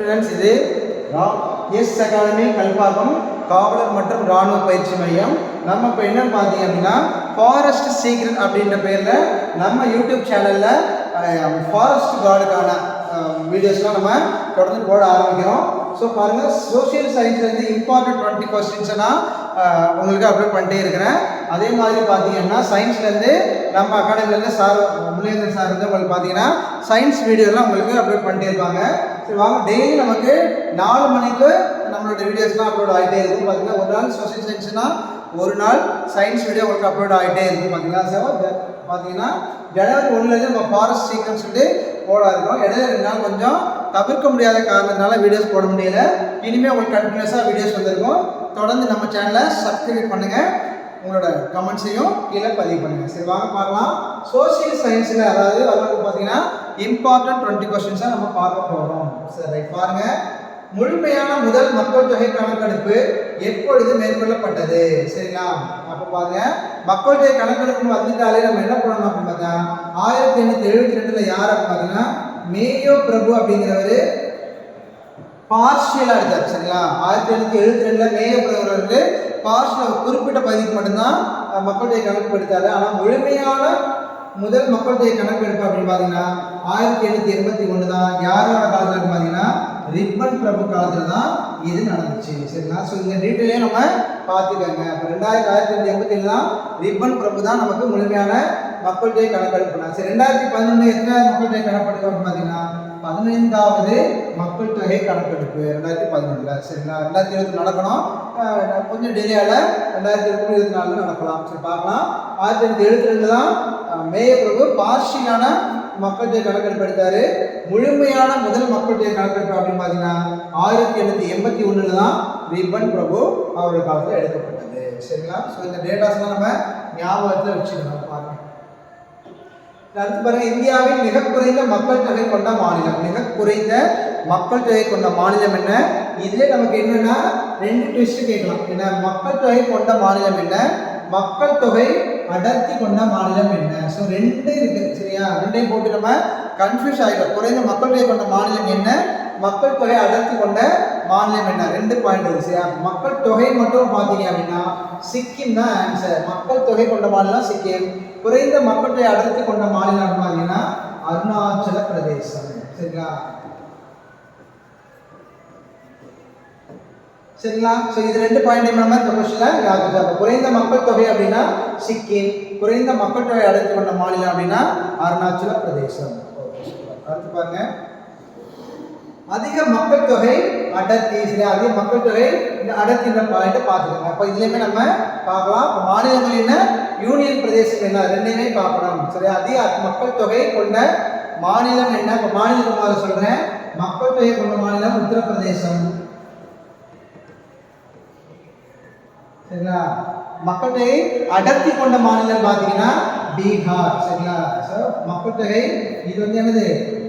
Students இது S academy Kalpakkam காவலர் மற்றும் இராணுவ பயிற்சி மையம். நம்ம இப்போ என்னன்னு பார்த்தீங்க அப்படின்னா ஃபாரஸ்ட் சீக்ரெட் அப்படின்ற பேரில் நம்ம யூடியூப் சேனலில் ஃபாரஸ்ட் கார்டுக்கான வீடியோஸ்லாம் நம்ம தொடர்ந்து போட ஆரம்பிக்கிறோம். ஸோ பாருங்கள் சோஷியல் சயின்ஸ்லேருந்து இம்பார்ட்டன்ட் டுவெண்ட்டி கொஸ்டின்ஸ்னால் உங்களுக்கு அப்லோட் பண்ணிட்டே இருக்கிறேன். அதே மாதிரி பார்த்தீங்கன்னா சயின்ஸ்லேருந்து நம்ம அகாடமிலேருந்து சார் முருகேந்திரன் சார் வந்து உங்களுக்கு பார்த்தீங்கன்னா சயின்ஸ் வீடியோலாம் உங்களுக்கு அப்லோட் பண்ணிட்டே இருப்பாங்க. சரி வாங்க. டெய்லி நமக்கு நாலு மணிக்கு நம்மளோட வீடியோஸ்லாம் அப்லோட் ஆகிட்டே இருக்கும். பார்த்தீங்கன்னா ஒரு நாள் சோஷியல் சயின்ஸ்னால் ஒரு நாள் சயின்ஸ் வீடியோ உங்களுக்கு அப்லோட் ஆகிட்டே இருக்கும். பார்த்தீங்களா சார்? பார்த்தீங்கன்னா ஜனவரி ஒன்றுலேருந்து நம்ம ஃபாரஸ்ட் சீக்கிரம் சொல்லிட்டு போட இருக்கோம் இடையில ரெண்டு நாள் கொஞ்சம் தவிர்க்க முடியாத காரணத்தினால வீடியோஸ் போட முடியல. இனிமேல் உங்களுக்கு கண்டினியூஸாக வீடியோஸ் வந்திருக்கும். தொடர்ந்து நம்ம சேனலை சப்ஸ்கிரைப் பண்ணுங்கள் உங்களோட கமெண்ட்ஸையும் கீழே பதிவு பண்ணுங்கள் சரி வாங்க பார்க்கலாம். சோசியல் சயின்ஸில் அதாவது அதில் பார்த்தீங்கன்னா இம்பார்ட்டன்ட் டுவெண்ட்டி கொஸ்டின்ஸாக நம்ம பார்க்க போகிறோம் சரி ரைட் பாருங்கள் முழுமையான முதல் மக்கள் தொகை கணக்கெடுப்பு எப்பொழுது மேற்கொள்ளப்பட்டது? சரிங்களா? அப்போ பாருங்க. மக்கள் தொகை கணக்கெடுப்புன்னு வந்துட்டாலே நம்ம என்ன பண்ணணும் அப்படின்னு பார்த்தா ஆயிரத்தி எண்ணூத்தி எழுபத்தி ரெண்டுல யார் பார்த்தீங்கன்னா மேயோ பிரபு அப்படிங்கிறவர் பார்ஷியலாக எடுத்தார் சரிங்களா? ஆயிரத்தி எண்ணூத்தி எழுபத்தி ரெண்டுல மேயோ பிரபு வந்து பார்ஷியல் குறிப்பிட்ட பகுதிக்கு மட்டும்தான் அஹ், மக்கள் தொகை கணக்கு எடுத்தாரு. ஆனால் முழுமையான முதல் மக்கள் தொகை கணக்கெடுப்பு அப்படின்னு பார்த்தீங்கன்னா ஆயிரத்தி எண்ணூற்றி எண்பத்தி ஒன்று தான் யாரோட காலத்தில் பார்த்தீங்கன்னா ரிப்பன் பிரபு காலத்தில் தான் இது நடந்துச்சு. சரிங்களா? ஸோ இந்த டீட்டெயிலே நம்ம பார்த்துக்கோங்க. இப்போ ரெண்டாயிரத்தி ஆயிரத்தி எண்ணூற்றி எண்பத்தி ஏழு தான் ரிப்பன் பிரபு தான் நமக்கு முழுமையான மக்கள் தொகை கணக்கெடுப்பு. சரி ரெண்டாயிரத்தி பதினொன்று எத்தனை மக்கள் தொகை கணக்கெடுப்பு அப்படின்னு பார்த்தீங்கன்னா பதினைந்தாவது மக்கள் தொகை கணக்கெடுப்பு ரெண்டாயிரத்தி பதினொன்றில். சரிங்களா ரெண்டாயிரத்தி இருபத்தி நடக்கணும். கொஞ்சம் டெல்லியால் ரெண்டாயிரத்தி இருபத்தி இருபத்தி நாலில் நடக்கலாம். சரி பார்க்கலாம். ஆயிரத்தி தொள்ளாயிரத்தி எழுபத்தி ரெண்டு தான் மேய பிரபு பார்ஷியலான மக்கள் தொகை கணக்கெடுப்பு எடுத்தார். முழுமையான முதல் மக்கள் தொகை கணக்கெடுப்பு அப்படின்னு பார்த்தீங்கன்னா ஆயிரத்தி எண்ணூற்றி எண்பத்தி ஒன்றில் தான் ரிப்பன் பிரபு அவருடைய காலத்தில் எடுக்கப்பட்டது. சரிங்களா? ஸோ இந்த டேட்டாஸ்லாம் நம்ம ஞாபகத்தில் வச்சுக்கணும் பார்க்கணும் அடுத்து பாருங்க இந்தியாவில் மிக குறைந்த மக்கள் தொகை கொண்ட மாநிலம். மிக குறைந்த மக்கள் தொகை கொண்ட மாநிலம் என்ன? இதுல நமக்கு என்னன்னா ரெண்டு ட்விஸ்ட் கேட்கலாம். என்ன? மக்கள் தொகை கொண்ட மாநிலம் என்ன? மக்கள் தொகை அடர்த்தி கொண்ட மாநிலம் என்ன? ஸோ ரெண்டு இருக்கு சரியா? ரெண்டையும் போட்டு நம்ம கன்ஃபியூஸ் ஆகிடும் குறைந்த மக்கள் தொகை கொண்ட மாநிலம் என்ன? மக்கள் தொகை அடர்த்தி கொண்ட மாநிலம் என்ன? ரெண்டு பாயிண்ட் இருக்கு சரியா? மக்கள் தொகை மட்டும் பார்த்தீங்க அப்படின்னா சிக்கிம் தான் ஆன்சர் மக்கள் தொகை கொண்ட மாநிலம் சிக்கிம். குறைந்த மக்கள் அடர்த்தி கொண்ட மாநிலம் பார்த்தீங்கன்னா அருணாச்சல பிரதேசம். சரிங்களா? சரிங்களா? ஸோ இது ரெண்டு பாயிண்ட் நம்ம இந்த கொஸ்டினில் குறைந்த மக்கள் தொகை அப்படின்னா சிக்கிம் குறைந்த மக்கள் தொகை அடைத்து கொண்ட மாநிலம் அப்படின்னா அருணாச்சல பிரதேசம். அடுத்து பாருங்க. அதிக மக்கள் தொகை அடர்த்தி சரி அதிக மக்கள் தொகை இந்த அடர்த்தின்ற பாயிண்ட் பார்த்துக்கோங்க. அப்போ இதுலேயுமே நம்ம பார்க்கலாம். இப்போ மாநிலங்கள் என்ன? யூனியன் பிரதேசம் என்ன? ரெண்டையுமே பார்க்கணும். சரி அதிக மக்கள் தொகை கொண்ட மாநிலம் என்ன? இப்போ மாநிலம் மாதிரி சொல்கிறேன் மக்கள் தொகை கொண்ட மாநிலம் உத்தரப்பிரதேசம். சரிங்களா? மக்கள் தொகை அடர்த்தி கொண்ட மாநிலம் பார்த்தீங்கன்னா பீகார். சரிங்களா? ஸோ மக்கள் தொகை இது வந்து என்னது?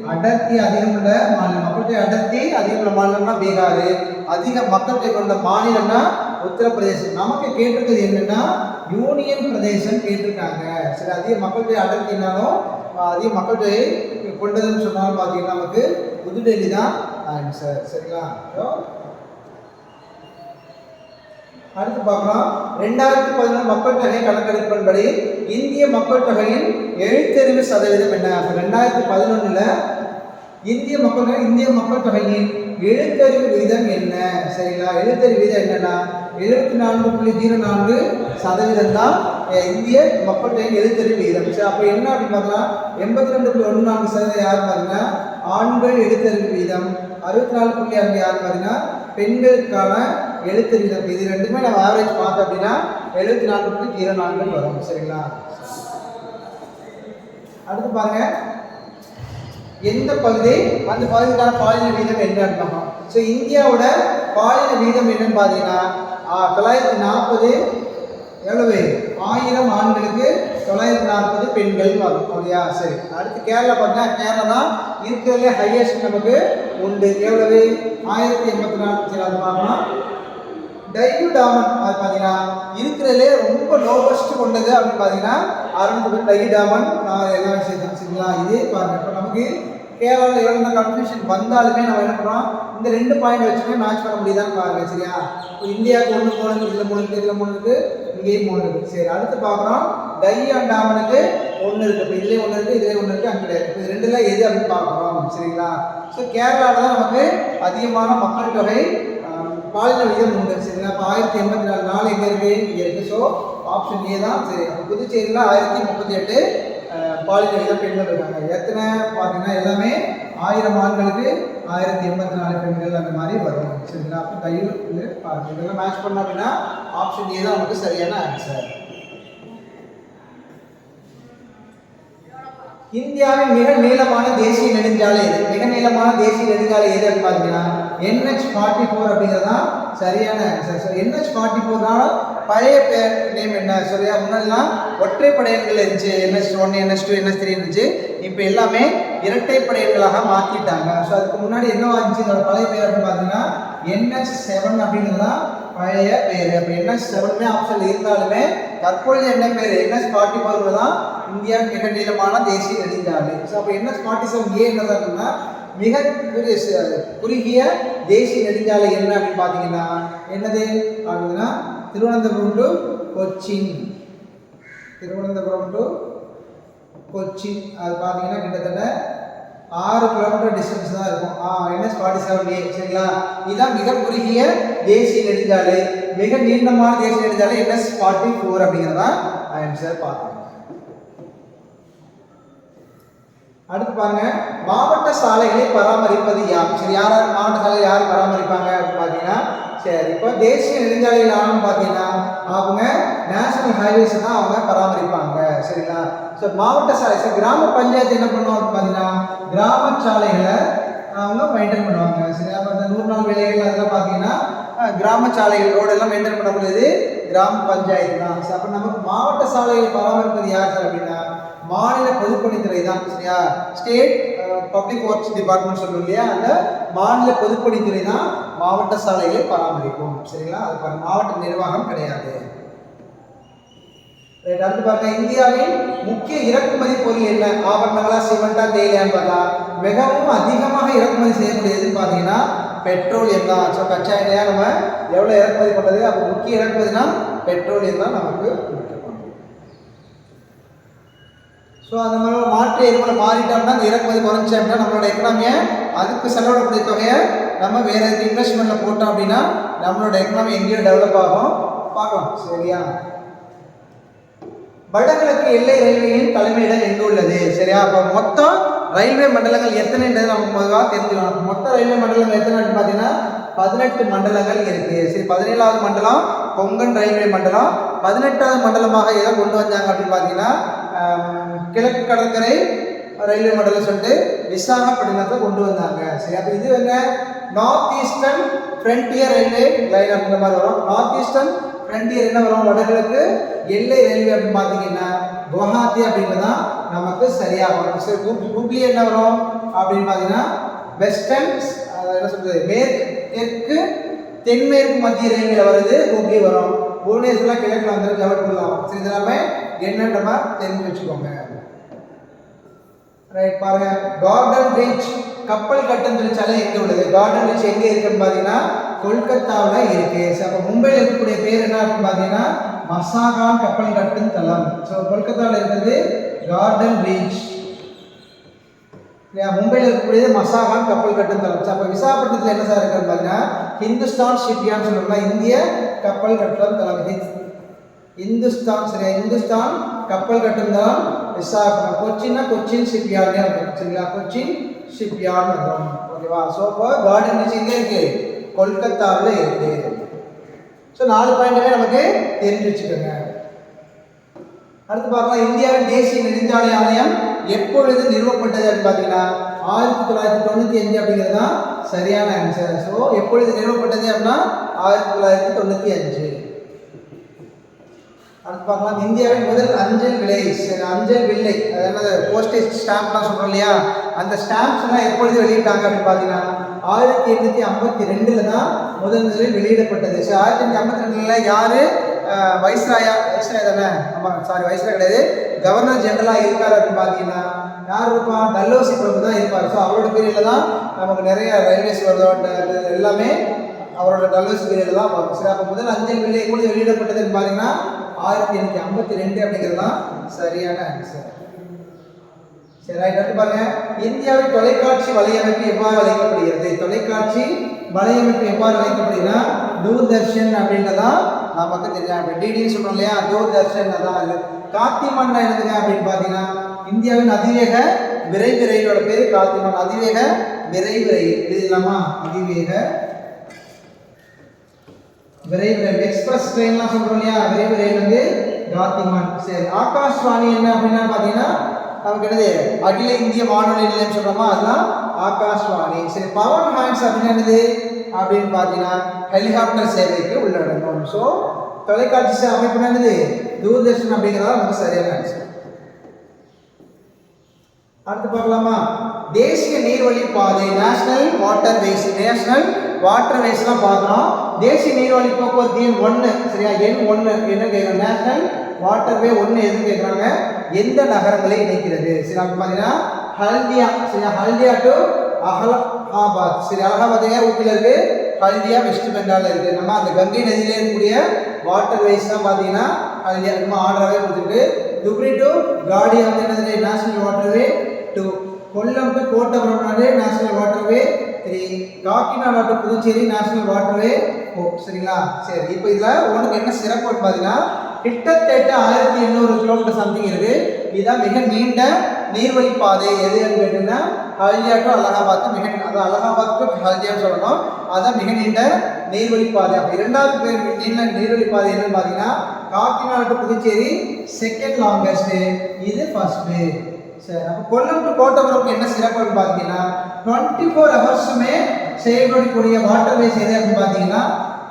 அடர்த்தி அதிகம் உள்ள மாநிலம். மக்கள் அடர்த்தி அதிகமுள்ள மாநிலம்னா பீகார். அதிக மக்கள் தொகை கொண்ட மாநிலம்னா உத்தரப்பிரதேசம். நமக்கு கேட்டிருக்கிறது என்னன்னா யூனியன் பிரதேசம் கேட்டிருக்காங்க. சரி அதிக மக்கள் தொகை அடர்த்தினாலும் அதிக மக்கள் தொகை கொண்டதுன்னு சொன்னாலும் பார்த்தீங்கன்னா நமக்கு புதுடெல்லி தான் ஆன்சர் சரிங்களா? ஸோ அடுத்து பார்க்கலாம். ரெண்டாயிரத்தி பதினொன்று மக்கள் தொகை கணக்கெடுப்பின்படி இந்திய மக்கள் தொகையின் எழுத்தறிவு சதவீதம் என்ன? ரெண்டாயிரத்தி பதினொன்றில் இந்திய மக்கள் தொகை இந்திய மக்கள் தொகையின் எழுத்தறிவு விகிதம் என்ன? சரிங்களா? எழுத்தறிவு விகிதம் என்னன்னா எழுபத்தி நான்கு புள்ளி ஜீரோ நான்கு சதவீதம் தான் இந்திய மக்கள் தொகையின் எழுத்தறிவு விகிதம். சரி அப்போ என்ன அப்படின்னு பார்த்தா எண்பத்தி ரெண்டு புள்ளி ஒன்று நான்கு சதவீதம் யார் பார்த்தீங்கன்னா ஆண்கள் எழுத்தறிவு விகிதம். அறுபத்தி நாலு புள்ளி அஞ்சு யார் பார்த்தீங்கன்னா பெண்களுக்கான எழுத்தறிவு விகிதம் இது ரெண்டுமே நம்ம ஆவரேஜ் பார்த்தோம் அப்படின்னா எழுபத்தி நாலு புள்ளி ஜீரோ நான்கு வரும். சரிங்களா? அடுத்து பாருங்க. எந்த பகுதி? அந்த பகுதிக்கான பாலின வீதம் என்னன்னு பார்க்கலாம் ஸோ இந்தியாவோட பாலின வீதம் என்னன்னு பார்த்தீங்கன்னா தொள்ளாயிரத்தி நாற்பது எவ்வளவு? ஆயிரம் ஆண்களுக்கு தொள்ளாயிரத்தி நாற்பது பெண்கள் வரும். இல்லையா சரி. அடுத்து கேரளா பார்த்தீங்கன்னா கேரளா தான் இருக்கிறதுலே ஹையஸ்ட் நமக்கு உண்டு. எவ்வளவு? ஆயிரத்தி எண்பத்தி நாலு. சரி டாமன் அது பார்த்தீங்கன்னா இருக்கிறதுலே ரொம்ப லோவஸ்ட் கொண்டது அப்படின்னு பார்த்தீங்கன்னா அறுநூறு டை டாமன் நான் எல்லா விஷயத்தையும் சரிங்களா? இதே பாருங்க. இப்போ நமக்கு கேரளாவில் எவ்வளோ கன்ஃபியூஷன் வந்தாலுமே நம்ம என்ன பண்ணுறோம் இந்த ரெண்டு பாயிண்ட் வச்சுமே மேட்ச் பண்ண முடியுதான்னு பாருங்க சரியா? இப்போ இந்தியாவுக்கு ஒன்று மூணு இதில் மூணு இருக்குது இதில் மூணு இருக்கு இங்கேயும் மூணு இருக்கு சரி அடுத்து பார்க்குறோம். டை அண்ட் டாமனுக்கு ஒன்று இருக்கு. இப்போ இதுலேயே ஒன்று இருக்கு இதிலே ஒன்று இருக்கு அங்கே கிடையாது. இப்போ இது ரெண்டுல எது அப்படின்னு பார்க்குறோம் சரிங்களா? ஸோ கேரளாவில் தான் நமக்கு அதிகமான மக்கள் தொகை பாலின விகிதம் உண்டு. சரிங்களா இப்போ ஆயிரத்தி எண்பத்தி நாலு நாள் எங்கே இருக்கு? இங்கே இருக்கு. ஸோ ஆப்ஷன் ஏ தான். சரி அப்போ புதுச்சேரியில் ஆயிரத்தி முப்பத்தி எட்டு பாலின விகிதம் பெண்கள் இருக்காங்க. எத்தனை? பார்த்தீங்கன்னா எல்லாமே ஆயிரம் ஆண்களுக்கு ஆயிரத்தி எண்பத்தி நாலு பெண்கள் அந்த மாதிரி வரும். சரிங்களா? அப்போ கையில் இது இதெல்லாம் மேட்ச் பண்ணோம் அப்படின்னா ஆப்ஷன் ஏ தான் உங்களுக்கு சரியான ஆன்சர் இந்தியாவின் மிக நீளமான தேசிய நெடுஞ்சாலை எது? மிக நீளமான தேசிய நெடுஞ்சாலை எது பார்த்தீங்கன்னா என்ஹெச் ஃபார்ட்டி ஃபோர் அப்படிங்கிறது தான் சரியான ஆன்சர் ஸோ என்ஹெச் ஃபார்ட்டி ஃபோர்னால பழைய பேர் நேம் என்ன? சரியா முன்னாடிலாம் ஒற்றைப்படை எண்கள் இருந்துச்சு NH one NH two NH three இருந்துச்சு. இப்போ எல்லாமே இரட்டைப்படை எண்களாக மாற்றிட்டாங்க ஸோ அதுக்கு முன்னாடி என்னவா இருந்துச்சு இதோட பழைய பேர் அப்படின்னு பார்த்தீங்கன்னா என்ஹெச் செவன் அப்படிங்கிறது தான் பழைய பேர். அப்போ என்எஸ் செவனுமே ஆப்ஷன் இருந்தாலுமே தற்பொழுது என்ன பேர்? என்எஸ் ஃபார்ட்டி ஃபோர் தான் இந்தியாவின் மிக நீளமான தேசிய நெடுஞ்சாலை. ஸோ அப்போ என்எஸ் ஃபார்ட்டி செவன் ஏ என்னதான் மிக குறுகிய குறுகிய தேசிய நெடுஞ்சாலை என்ன அப்படின்னு பார்த்தீங்கன்னா என்னது? அப்படின்னா திருவனந்தபுரம் டு கொச்சின். திருவனந்தபுரம் டு கொச்சின். அது பார்த்தீங்கன்னா கிட்டத்தட்ட ஆறு கிலோமீட்டர் டிஸ்டன்ஸ் தான் இருக்கும். என்எஸ் ஃபார்ட்டி செவன் ஏ சரிங்களா? இதுதான் மிக குறுகிய தேசிய நெடுஞ்சாலை. மிக நீண்டமான தேசிய நெடுஞ்சாலை என்எஸ் ஃபார்ட்டி ஃபோர் அப்படிங்கிறதா ஆன்சர் பார்த்தோம் அடுத்து பாருங்க மாவட்ட சாலைகளை பராமரிப்பது யார்? சரி யார் யார் மாவட்ட சாலை யார் பராமரிப்பாங்க அப்படின்னு பார்த்தீங்கன்னா சரி இப்போ தேசிய நெடுஞ்சாலைகள் ஆகணும்னு பார்த்தீங்கன்னா அவங்க நேஷனல் ஹைவேஸ் தான் அவங்க பராமரிப்பாங்க. சரிங்களா? ஸோ மாவட்ட சாலை சார் கிராம பஞ்சாயத்து என்ன பண்ணுவோம் அப்படின்னு பார்த்தீங்கன்னா கிராம சாலைகளை அவங்க மெயின்டைன் பண்ணுவாங்க. சரி அப்போ இந்த நூறு நாள் வேலைகள் அதெல்லாம் பார்த்தீங்கன்னா கிராம சாலைகள் ரோடெல்லாம் மெயின்டைன் பண்ணக்கூடியது கிராம பஞ்சாயத்து தான். ஸோ அப்போ நமக்கு மாவட்ட சாலைகளை பராமரிப்பது யார் சார் அப்படின்னா மாநில பொதுப்பணித்துறை தான் சரியா? ஸ்டேட் பப்ளிக் ஒர்க்ஸ் டிபார்ட்மெண்ட் சொல்லுவோம் இல்லையா? அந்த மாநில பொதுப்பணித்துறை தான் மாவட்ட சாலைகளை பராமரிக்கும் சரிங்களா? அது மாவட்ட நிர்வாகம் கிடையாது. ரைட் அடுத்து பாருங்க இந்தியாவின் முக்கிய இறக்குமதி பொருள் என்ன? ஆபரணங்களா சிமெண்டா தேயிலையான்னு பார்த்தா மிகவும் அதிகமாக இறக்குமதி செய்யக்கூடியதுன்னு பார்த்தீங்கன்னா பெட்ரோலியம் தான் ஸோ கச்சா எண்ணெயாக நம்ம எவ்வளோ இறக்குமதி பண்ணுறது? அப்போ முக்கிய இறக்குமதினா பெட்ரோலியம் தான் நமக்கு ஸோ அந்த மாதிரி மாற்று எரிபொருளை மாறிட்டோம்னா அந்த இறக்குமதி குறைஞ்சி அப்படின்னா நம்மளோட எக்கனாமியை அதுக்கு செலவிடக்கூடிய தொகையை நம்ம வேற எதுக்கு இன்வெஸ்ட்மெண்ட்டில் போட்டோம் அப்படின்னா நம்மளோட எக்கனாமி எங்கேயோ டெவலப் ஆகும். பார்க்கலாம். சரியா? வடகிழக்கு எல்லை ரயில்வேயின் தலைமையிடம் எங்கே உள்ளது? சரியா? அப்போ மொத்தம் ரயில்வே மண்டலங்கள் எத்தனைன்றது நமக்கு முதலாக தெரிஞ்சுக்கணும். மொத்த ரயில்வே மண்டலங்கள் எத்தனை பார்த்தீங்கன்னா பதினெட்டு மண்டலங்கள் இருக்கு. சரி பதினேழாவது மண்டலம் கொங்கன் ரயில்வே மண்டலம். பதினெட்டாவது மண்டலமாக எதை கொண்டு வந்தாங்க அப்படின்னு பார்த்தீங்கன்னா கிழக்கு கடற்கரை ரயில்வே மண்டலம் சொல்லிட்டு விசாகப்பட்டினத்தை கொண்டு வந்தாங்க. சரி அப்போ இது என்ன north eastern frontier railway line அப்படின்ற மாதிரி வரும். நார்த் ஈஸ்டர்ன் ஃப்ரண்டியர் என்ன வரும்? வடகிழக்கு எல்லை ரயில்வே அப்படின்னு பார்த்தீங்கன்னா குவஹாத்தி அப்படின்னு தான் நமக்கு சரியாக வரும். சரி ஹூப்- ஹூப்ளி என்ன வரும்? அப்படின்னு பார்த்தீங்கன்னா வெஸ்டர்ன் என்ன சொல்றது? மேற்கு தெற்கு தென்மேற்கு மத்திய ரயில்வேல வருது ஹூப்ளி வரும். புவனேஸ்வரில் கிழக்கில் வந்துடும் ஜவஹர்லால் பண்ணலாம். சரி இதெல்லாமே என்னன்றமா தெரிஞ்சு வச்சுக்கோங்க. ரைட் பாருங்க. கார்டன் ரீச் கப்பல் கட்டும் தொழிற்சாலை எங்க உள்ளது கார்டன் ரீச் எங்க இருக்குன்னு பார்த்தீங்கன்னா கொல்கத்தாவில் இருக்கு. ஸோ அப்போ மும்பையில் இருக்கக்கூடிய பேர் என்ன அப்படின்னு பார்த்தீங்கன்னா மசாகான் கப்பல் கட்டும் தளம். ஸோ கொல்கத்தாவில் இருக்கிறது கார்டன் ரீச் இல்லையா மும்பையில் இருக்கக்கூடியது மசாகான் கப்பல் கட்டும் தளம் அப்போ விசாகப்பட்டினத்தில் என்ன சார் இருக்குன்னு பார்த்தீங்கன்னா ஹிந்துஸ்தான் ஷிப்யான்னு சொல்லுவாங்க இந்திய கப்பல் கட்டும் தளம் இந்துஸ்தான் சரியா? இந்துஸ்தான் கப்பல் கட்டும் தளம் விசாகப்பட்டினம். கொச்சின்னா கொச்சின் ஷிப்யார்டே இருக்கும் சரிங்களா? கொச்சின் ஷிப்யார்டு வந்துடும் ஓகேவா? ஸோ இப்போ கார்டன் பீச் எங்கே இருக்கு? கொல்கத்தாவில் இருக்கு. ஸோ நாலு பாயிண்ட்டுமே நமக்கு தெரிஞ்சு வச்சுக்கோங்க அடுத்து பார்க்கலாம் இந்தியாவின் தேசிய நெடுஞ்சாலை ஆணையம் எப்பொழுது நிறுவப்பட்டது அப்படின்னு பார்த்தீங்கன்னா ஆயிரத்தி தொள்ளாயிரத்தி தொண்ணூற்றி அஞ்சு அப்படிங்கிறது தான் சரியான ஆன்சர் ஸோ எப்பொழுது நிறுவப்பட்டது அப்படின்னா ஆயிரத்தி தொள்ளாயிரத்தி தொண்ணூற்றி அஞ்சு. அடுத்து பார்க்கலாம் இந்தியாவின் முதல் அஞ்சல் விலை அஞ்சல் வில்லை. அது என்னது? போஸ்டேஜ் ஸ்டாம்ப்லாம் சொல்கிறோம் இல்லையா? அந்த ஸ்டாம்ப்ஸ் எல்லாம் எப்பொழுது வெளியிட்டாங்க அப்படின்னு பார்த்தீங்கன்னா ஆயிரத்தி எண்ணூற்றி ஐம்பத்தி ரெண்டில் தான் முதல் முதலில் வெளியிடப்பட்டது. ஸோ ஆயிரத்தி எண்ணூற்றி ஐம்பத்தி ரெண்டில் யார்? வைஸ்ராயா வைஸ்ராய் தானே? ஆமாம் சாரி வைஸ்ராய் கிடையாது. கவர்னர் ஜெனரலாக இருக்கார் அப்படின்னு பார்த்தீங்கன்னா யார் இருப்பா டல்லோசி பிரபு தான் இருப்பார். ஸோ அவரோட பீரியடில் தான் நமக்கு நிறைய ரயில்வேஸ் வருதோ. எல்லாமே அவரோட டல்லோசி பீரியடில் தான் வரும். சரி அப்போ முதல் அஞ்சல் விலை கூட வெளியிடப்பட்டதுன்னு பார்த்தீங்கன்னா ஆயிரத்தி எண்ணூற்றி ஐம்பத்தி ரெண்டு அப்படிங்கிறது தான் சரியான ஆன்சர் சரி ரைட் அடுத்து பாருங்க. இந்தியாவில் தொலைக்காட்சி வலையமைப்பு எவ்வாறு அழைக்கப்படுகிறது? தொலைக்காட்சி வலையமைப்பு எவ்வாறு அழைக்கப்படுகிறதுனா தூர்தர்ஷன் அப்படின்றதான் நமக்கு தெரியும் இப்போ டிடின்னு சொல்றோம் இல்லையா? தூர்தர்ஷன் அதான் அது காத்திமன் என்னதுங்க அப்படின்னு பார்த்தீங்கன்னா இந்தியாவின் அதிவேக விரைவு ரயிலோட பேர் காத்திமன் அதிவேக விரைவு ரயில் எழுதிடலாமா? அதிவேக விரைவு ரயில் எக்ஸ்பிரஸ் ட்ரெயின்லாம் சொல்றோம் இல்லையா? விரைவு ரயில் வந்து காத்திமான் சரி ஆகாஷ்வாணி என்ன அப்படின்னா பார்த்தீங்கன்னா நமக்கு என்னது? அகில இந்திய வானொலி நிலையம் சொல்றோமா? அதெல்லாம் ஆகாஷ்வாணி. சரி பவர் ஹேண்ட்ஸ் அப்படின்னு என்னது? அப்படின்னு பார்த்தீங்கன்னா ஹெலிகாப்டர் சேவைக்கு உள்ளடங்கும். ஸோ தொலைக்காட்சி அமைப்பு என்னது? தூர்தர்ஷன் அப்படிங்கிறதா நமக்கு சரியான ஆன்சர் அடுத்து பார்க்கலாமா? தேசிய நீர்வழி பாதை national water ways national water வேஸ்லாம் பார்க்குறோம் தேசிய நீர்வழி போக்குவரத்து எண் ஒன்று சரியா? எண் ஒன்று என்ன கேட்குறோம் நேஷனல் வாட்டர் வே ஒன்று எதுன்னு கேட்குறாங்க எந்த நகரங்களை இணைக்கிறது? சரி அப்போ பார்த்தீங்கன்னா ஹல்தியா சரியா? ஹல்தியா டு அகலஹாபாத் சரி அலகாபாத் எங்க ஊட்டியில் இருக்கு? ஹல்தியா வெஸ்ட் பெங்காலில் இருக்கு. நம்ம அந்த கங்கை நதியிலே இருக்கக்கூடிய வாட்டர் வைஸ் தான் பார்த்தீங்கன்னா ஹல்தியா ரொம்ப ஆர்டராகவே கொடுத்துருக்கு. துப்ரி டு காடி வந்து என்னது national waterway two Kollam to Kottapuram national waterway three Kakinada to Puducherry national waterway ஓ சரிங்களா? சரி இப்போ இதில் உனக்கு என்ன சிறப்பு பார்த்தீங்கன்னா கிட்டத்தட்ட ஆயிரத்தி எண்ணூறு கிலோமீட்டர் சம்திங் இருக்கு. இதுதான் மிக நீண்ட நீர்வழி பாதை எதுன்னு கேட்டீங்கன்னா ஹல்தியா டு அலகாபாத் மிக அது அலகாபாத் டு ஹல்தியான்னு சொல்லணும். அதான் மிக நீண்ட நீர்வழி பாதை அப்போ இரண்டாவது பேர் நீண்ட நீர்வழி பாதை என்னன்னு பார்த்தீங்கன்னா Kakinada to Puducherry second longest இது ஃபர்ஸ்ட் சரி அப்போ கொல்லம் டு கோட்டபுரம்க்கு என்ன சிறப்புன்னு பார்த்தீங்கன்னா டுவெண்ட்டி ஃபோர் ஹவர்ஸுமே செயல்படக்கூடிய வாட்டர் வேஸ் எது அப்படின்னு பார்த்தீங்கன்னா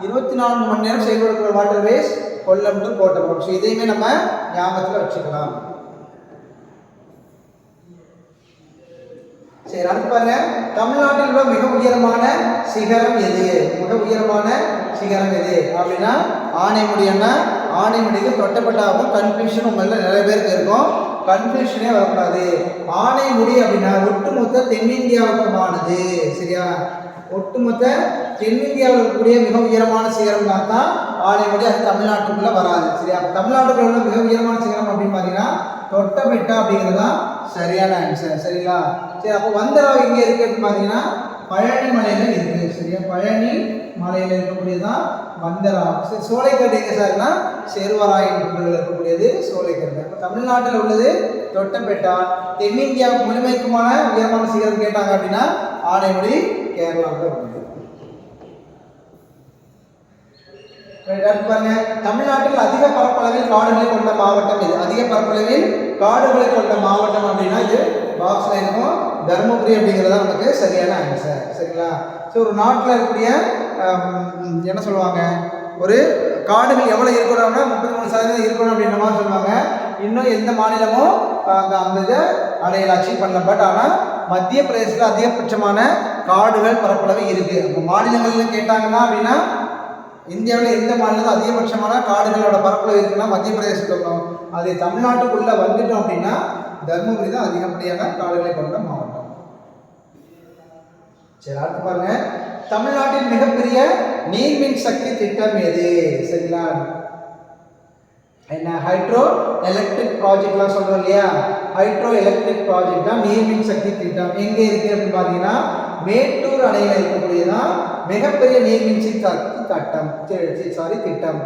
இருபத்தி நான்கு மணி நேரம் செயல்படக்கூடிய waterways Kollam to Kottapuram. So இதையுமே நம்ம ஞாபகத்தில் வச்சுக்கலாம். சரி அடுத்து பாருங்க. தமிழ்நாட்டில் உள்ள மிக உயரமான சிகரம் எது? மிக உயரமான சிகரம் எது? அப்படின்னா ஆனைமுடியன்னா ஆனைமுடிக்கு தொட்டப்பட்டாகும் கன்ஃபியூஷன் உங்களில் நிறைய பேருக்கு இருக்கும். கன்ஃபியூஷனே வரக்கூடாது. ஆனைமுடி அப்படின்னா ஒட்டுமொத்த தென்னிந்தியாவுக்குமானது. சரியா? ஒட்டுமொத்த தென்னிந்தியாவில் இருக்கக்கூடிய மிக உயரமான சிகரம் தான் ஆனைமுடி அது தமிழ்நாட்டுக்குள்ள வராது. சரியா? தமிழ்நாட்டுக்குள்ள உள்ள மிக உயரமான சிகரம் அப்படின்னு பார்த்தீங்கன்னா தொட்டபெட்டா அப்படிங்கிறது தான் சரியான ஆன்சர் சரிங்களா? சரி அப்போ வந்தராவ் எங்கே இருக்கு அப்படின்னு பார்த்தீங்கன்னா பழனி மலையில் இருக்குது சரியா? பழனி மலையில் இருக்கக்கூடியதான் வந்தராவ் சரி சோலைக்கட்டு எங்கே சார்னா சேர்வராயன் குன்றில் இருக்கக்கூடியது சோலைக்கட்டு. அப்போ தமிழ்நாட்டில் உள்ளது தொட்டப்பேட்டா. தென்னிந்தியா முழுமைக்குமான உயரமான சிகரம் கேட்டாங்க அப்படின்னா ஆனைமொழி கேரளாவில் உள்ளது Right, அடுத்து பாருங்க. தமிழ்நாட்டில் அதிக பரப்பளவில் காடுகளை கொண்ட மாவட்டம் இது. அதிக பரப்பளவில் காடுகளை கொண்ட மாவட்டம் அப்படின்னா இது பாக்ஸ்ல இருக்கும் தருமபுரி அப்படிங்கிறது தான் நமக்கு சரியான ஆன்சர் சரிங்களா? ஸோ ஒரு நாட்டில் இருக்கக்கூடிய என்ன சொல்லுவாங்க? ஒரு காடுகள் எவ்வளோ இருக்கணும்னா முப்பத்தி மூணு சதவீதம் இருக்கணும் அப்படின்ற மாதிரி சொல்லுவாங்க. இன்னும் எந்த மாநிலமும் அந்த அந்த இதை அடையல அச்சீவ் பண்ணல. பட் ஆனால் மத்திய பிரதேசத்தில் அதிகபட்சமான காடுகள் பரப்பளவு இருக்குது அப்போ மாநிலங்கள்ல கேட்டாங்கன்னா அப்படின்னா இந்தியாவில் எந்த மாநிலத்தில் அதிகபட்சமான காடுகளோட பரப்பளவு இருக்குன்னா மத்திய பிரதேசத்தில் அது தமிழ்நாட்டுக்குள்ளே வந்துட்டோம் அப்படின்னா தர்மபுரி தான் அதிகப்படியான காடுகளை கொண்ட மாவட்டம். சரி அடுத்து பாருங்க. தமிழ்நாட்டின் மிகப்பெரிய நீர்மின் சக்தி திட்டம் எது? சரிங்களா? என்ன? ஹைட்ரோ எலக்ட்ரிக் ப்ராஜெக்ட்லாம் சொல்கிறோம் இல்லையா? ஹைட்ரோ எலக்ட்ரிக் ப்ராஜெக்ட் தான் நீர்மின் சக்தி திட்டம். எங்கே இருக்கு அப்படின்னு பார்த்தீங்கன்னா மேட்டூர் அணையில் இருக்கக்கூடியதான் மிகப்பெரிய நீர்வீழ்ச்சி சக்தி கட்டம். சாரி திட்டம்.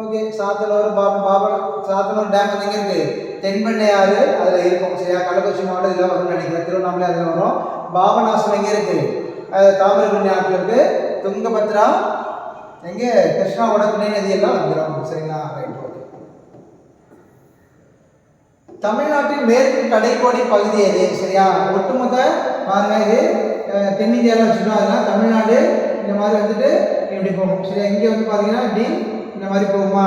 ஓகே சாத்தனூர் பாப பாபா சாத்தனூர் டேம் வந்து எங்கே இருக்கு? தென்பெண்ணை ஆறு அதில் இருக்கும். சரியா? கள்ளக்குறிச்சி மாவட்டம் இதில் வரும்னு நினைக்கிறேன். திருவண்ணாமலை அதில் வரும். பாபநாசம் எங்கே இருக்கு? அது தாமிரபரணி ஆற்றில் இருக்கு. துங்கபத்ரா எங்கே? கிருஷ்ணாவோட துணை நதியெல்லாம் வந்துடும் சரிங்களா? ரைட் ஓகே தமிழ்நாட்டின் மேற்கு கடைக்கோடி பகுதி எது? சரியா? ஒட்டுமொத்த பாருங்க இது தென்னிந்தியாவில் வச்சுக்கணும் அதெல்லாம் தமிழ்நாடு இந்த மாதிரி வந்துட்டு இப்படி போகும். சரியா? இங்கே வந்து பார்த்தீங்கன்னா இப்படி இந்த மாதிரி போகுமா?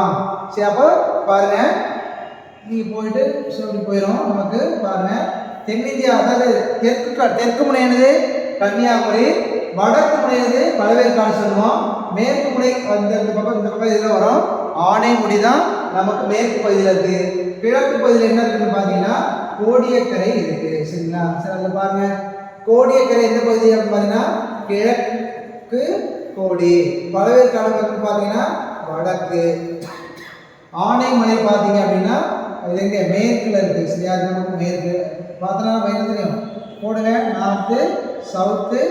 சரி அப்போ பாருங்க. நீங்கள் போயிட்டு ஸோ இப்படி போயிடும் நமக்கு பாருங்க. தென்னிந்தியா அதாவது தெற்கு தெற்கு முனையானது கன்னியாகுமரி. வடக்கு முனையானது பழவேற்காடு சொல்லுவோம். மேற்கு முனை அந்த இந்த பக்கம் இந்த பக்கம் இதில் வரும். ஆனைமுடி தான் நமக்கு மேற்கு பகுதியில் இருக்கு. கிழக்கு பகுதியில் என்ன இருக்குன்னு பார்த்தீங்கன்னா கோடியக்கரை இருக்கு. சரிங்களா? சரி அதில் பாருங்க. கோடியக்கரை எந்த பகுதி அப்படின்னு பார்த்தீங்கன்னா கிழக்கு கோடி. பழவேற்காடு பக்கம் பார்த்தீங்கன்னா வடக்கு. ஆனைமலை பார்த்தீங்க அப்படின்னா அது மேற்கில் மேற்குல இருக்கு. சரியா? நமக்கு மேற்கு. பார்த்தோன்னா பயணம் தெரியும். போடுங்க. நார்த்து சவுத்து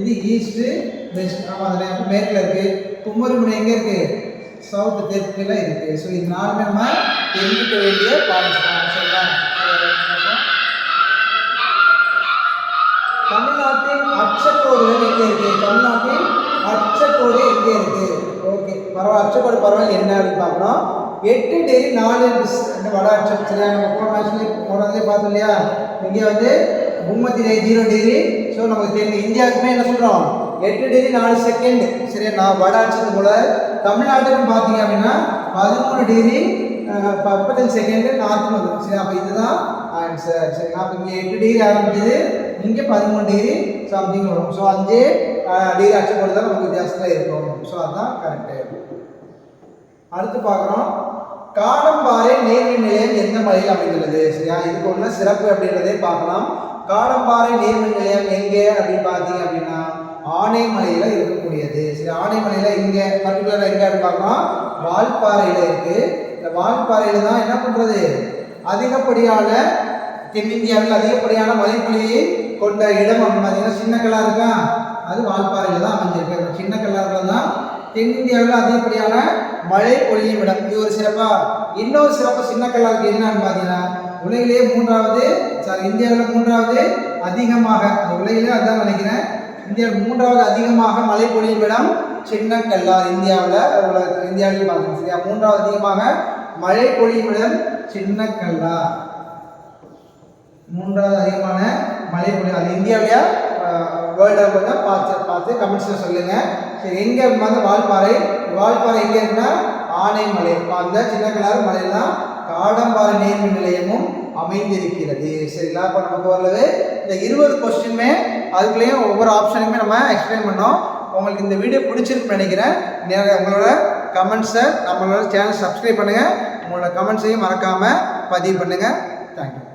இது ஈஸ்ட்டு வெஸ்ட் ஆமாம் அதில் மேற்கில் இருக்குது குமரிமுனை எங்கே இருக்குது சவுத்து தெற்குல இருக்குது ஸோ இது நாலுமே நம்ம தெரிஞ்சுக்க வேண்டிய பாயிண்ட்ஸ் தான் அச்சக்கோடுகள் எங்கே இருக்கு. தமிழ்நாட்டின் அச்சக்கோடு எங்கே இருக்கு. ஓகே பரவாயில்ல அச்சக்கோடு பரவாயில்ல என்ன அப்படின்னு பார்க்கணும். எட்டு டிகிரி நாலு இந்த வட அச்சம் சரியா நம்ம போன மேட்ச்லேயே போனதுலேயே பார்த்தோம் இல்லையா? இங்கே வந்து மும்மத்தி ஜீரோ டிகிரி ஸோ நமக்கு தெரியும் இந்தியாவுக்குமே என்ன சொல்கிறோம் எட்டு டிகிரி நாலு செகண்ட் சரியா நான் வட அச்சத்து போல. தமிழ்நாட்டுக்கு பார்த்தீங்க அப்படின்னா பதிமூணு டிகிரி முப்பத்தஞ்சு செகண்டு நாற்று வந்துடும் சரி அப்போ இதுதான் ஆன்சர் சரி அப்போ இங்கே எட்டு டிகிரி ஆரம்பிச்சது இங்கே பதிமூணு டிகிரி சம்திங் வரும். ஸோ அஞ்சே டிகிரி போட்டு தான் நமக்கு வித்தியாசத்தில் இருக்கும். ஸோ அதுதான் கரெக்டு அடுத்து பார்க்குறோம். காடம்பாறை நீர்மின் நிலையம் எந்த மலையில் அமைந்துள்ளது? சரியா? இதுக்கு உள்ள சிறப்பு அப்படின்றதே பார்க்கலாம். காடம்பாறை நீர்மின் நிலையம் எங்கே அப்படின்னு பார்த்தீங்க அப்படின்னா ஆனைமலையில் இருக்கக்கூடியது. சரி ஆனைமலையில் இங்கே பர்டிகுலராக எங்கே அப்படின்னு பார்க்கலாம் வால்பாறையில் இருக்கு. இந்த வால்பாறையில் தான் என்ன பண்ணுறது அதிகப்படியான தென்னிந்தியாவில் அதிகப்படியான மழைப்பொழியை கொண்ட இடம் அப்படின்னு பார்த்தீங்கன்னா சின்ன கல்லா இருக்கா அது வால்பாறையில் தான் அமைஞ்சிருக்கு. சின்ன கல்லாறுல தான் தென்னிந்தியாவில் அதிகப்படியான மழை பொழியும் இடம். இது ஒரு சிறப்பா இன்னொரு சிறப்பு சின்ன கல்லாருக்கு என்னன்னு பார்த்தீங்கன்னா உலகிலேயே மூன்றாவது சாரி இந்தியாவில் மூன்றாவது அதிகமாக உலகிலேயே உலகிலே அதான் நினைக்கிறேன். இந்தியாவில் மூன்றாவது அதிகமாக மழை பொழியும் இடம் சின்ன கல்லார் இந்தியாவில் இந்தியாவிலேயே பார்க்கணும் சரியா? மூன்றாவது அதிகமாக மழை பொழியும் இடம் சின்ன கல்லா மூன்றாவது அதிகமான மலை மொழி அது இந்தியாவிலேயா? வேர்ல்டாக வந்து பார்த்து பார்த்து கமெண்ட்ஸில் சொல்லுங்கள் சரி எங்கே வந்து வால்பாறை? வால்பாறை எங்கே இருக்குன்னா ஆனைமலை அந்த சின்ன கலர் மலையெல்லாம் காடம்பாறை நீர்மின் நிலையமும் அமைந்திருக்கிறது. சரிங்களா? இப்போ நமக்கு ஓரளவு இந்த இருபது கொஸ்டினுமே அதுக்குள்ளேயும் ஒவ்வொரு ஆப்ஷனுமே நம்ம எக்ஸ்பிளைன் பண்ணோம். உங்களுக்கு இந்த வீடியோ பிடிச்சிருக்குன்னு நினைக்கிறேன். நேராக உங்களோட கமெண்ட்ஸை நம்மளோட சேனல் சப்ஸ்கிரைப் பண்ணுங்கள் உங்களோட கமெண்ட்ஸையும் மறக்காமல் பதிவு பண்ணுங்கள் தேங்க்யூ